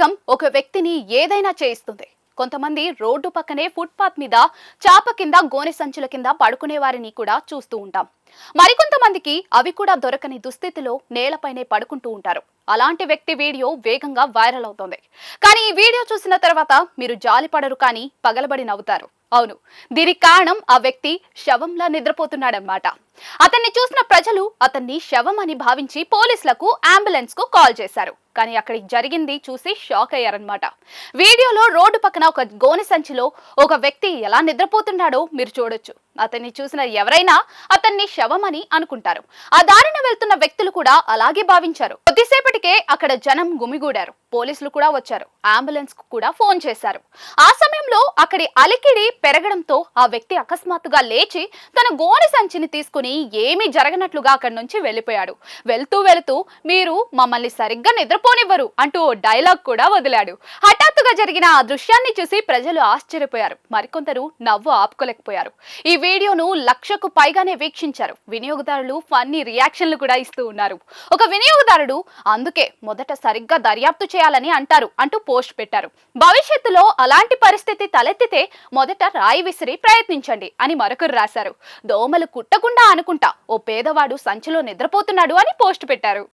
పేదరికం ఒక వ్యక్తిని ఏదైనా చేయిస్తుంది. కొంతమంది రోడ్డు పక్కనే ఫుట్పాత్ మీద చాప కింద గోనె సంచుల కింద పడుకునే వారిని కూడా చూస్తూ ఉంటాం. మరికొంతమందికి అవి కూడా దొరకని దుస్థితిలో నేలపైనే పడుకుంటూ ఉంటారు. అలాంటి వ్యక్తి వీడియో వేగంగా వైరల్ అవుతోంది. కానీ ఈ వీడియో చూసిన తర్వాత మీరు జాలిపడరు కానీ పగలబడి నవ్వుతారు. అవును దీనికి కారణం ఆ వ్యక్తి శవంలా నిద్రపోతున్నాడన్నమాట. అతన్ని చూసిన ప్రజలు అతన్ని శవం అని భావించి పోలీసులకు అంబులెన్స్కు కాల్ చేశారు. కానీ అక్కడికి జరిగింది చూసి షాక్ అయ్యారనమాట వీడియోలో రోడ్డు పక్కన ఒక గోనె సంచిలో ఒక వ్యక్తి ఎలా నిద్రపోతున్నాడో మీరు చూడొచ్చు. అతన్ని చూసిన ఎవరైనా అతన్ని శవం అని అనుకుంటారు. ఆ దారిన వెళ్తున్న వ్యక్తులు కూడా అలాగే భావించారు. కొద్దిసేపటికే అక్కడ జనం గుమిగూడారు. పోలీసులు కూడా వచ్చారు. అంబులెన్స్కు కూడా ఫోన్ చేశారు. ఆ సమయంలో అక్కడి అలికిడి పెరగడంతో ఆ వ్యక్తి అకస్మాత్తుగా లేచి తన గోనె సంచిని తీసుకుని ఏమీ జరగనట్లుగా అక్కడి నుంచి వెళ్ళిపోయాడు. వెళ్తూ వెళుతూ మీరు మమ్మల్ని సరిగ్గా నిద్రపోనివ్వరు అంటూ డైలాగ్ కూడా వదిలాడు. హఠాత్తుగా జరిగిన ఆ దృశ్యాన్ని చూసి ప్రజలు ఆశ్చర్యపోయారు. మరికొందరు నవ్వు ఆపుకోలేకపోయారు. ఈ వీడియోను లక్షకు పైగానే వీక్షించారు. వినియోగదారులు ఫన్నీ రియాక్షన్లు కూడా ఇస్తూ ఉన్నారు. ఒక వినియోగదారుడు అందుకే మొదట సరిగ్గా దర్యాప్తు చేయాలని అంటారు అంటూ పోస్ట్ పెట్టారు. భవిష్యత్తులో అలాంటి పరిస్థితి తలెత్తితే మొదట రాయి విసిరి ప్రయత్నించండి అని మరొకరు రాశారు. దోమలు కుట్టకుండా అనుకుంటా. ఓ పేదవాడు సంచిలో నిద్రపోతున్నాడు అని పోస్ట్ పెట్టారు.